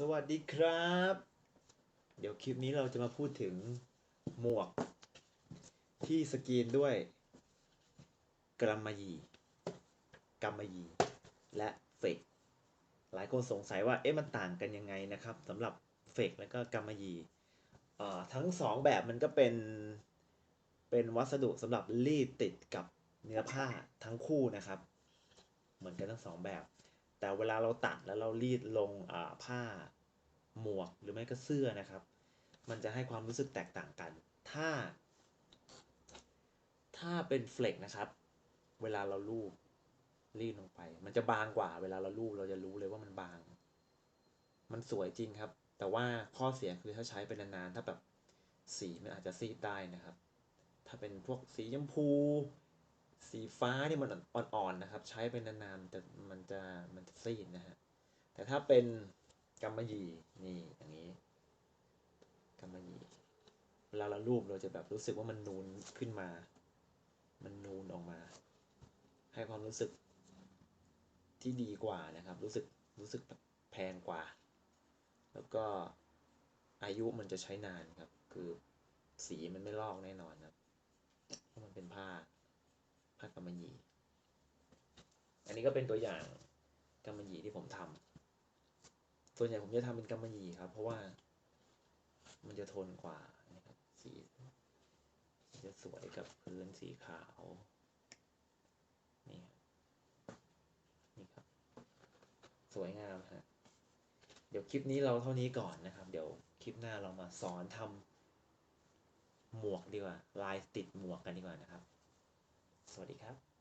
สวัสดีครับ เดี๋ยวคลิปนี้เราจะมาพูดถึงหมวก ที่สกรีนด้วยกรัมมายีกำมะหยี่และเฟกหลายคนสงสัยว่าเอ๊ะมันต่างกันยังไงนะครับสำหรับเฟกและก็กำมะหยี่เอ่อทั้งสองแบบมันก็เป็นเป็นวัสดุสำหรับรีดติดกับเนื้อผ้าทั้งคู่นะครับ เหมือนกันทั้งสองแบบ แต่เวลาเราตัดแล้วเรารีดลงผ้าหมวกหรือไม่ก็เสื้อนะครับ มันจะให้ความรู้สึกแตกต่างกัน ถ้า ถ้าเป็นเฟลกนะครับ เวลาเราลูบรีดลงไป มันจะบางกว่า เวลาเราลูบเราจะรู้เลยว่ามันบาง มันสวยจริงครับ แต่ว่าข้อเสียคือถ้าใช้ไปนานๆถ้าแบบสีมันอาจจะซีดได้นะครับ ถ้าเป็นพวกสีชมพู สีฟ้าที่มันอ่อนๆนะครับ ใช้ไปนานๆแต่มันจะมันจะซีดนะฮะแต่ถ้าเป็นกำมะหยี่นี่อย่างนี้กำมะหยี่เวลาเรารูปเราจะแบบรู้สึกว่ามันนูนขึ้นมา มันนูนออกมา ให้ความรู้สึกที่ดีกว่านะครับ รู้สึกรู้สึกแพงกว่า แล้วก็อายุมันจะใช้นานครับ คือสีมันไม่ลอกแน่นอนครับเพราะมันเป็นผ้าำมะหยี่อันนี้ก็เป็นตัวอย่างกำมะหยี่ที่ผมทำส่วนใหญ่ผมจะทำเป็นกำมะหยี่ครับ เพราะว่ามันจะทนกว่านะครับสีจะสวยกับพื้นสีขาวนี่ครับนี่ครับ สวยงามฮะเดี๋ยวคลิปนี้เราเท่านี้ก่อนนะครับ เดี๋ยวคลิปหน้าเรามาสอนทำหมวกดีกว่า ลายติดหมวกกันดีกว่านะครับ สวัสดีครับ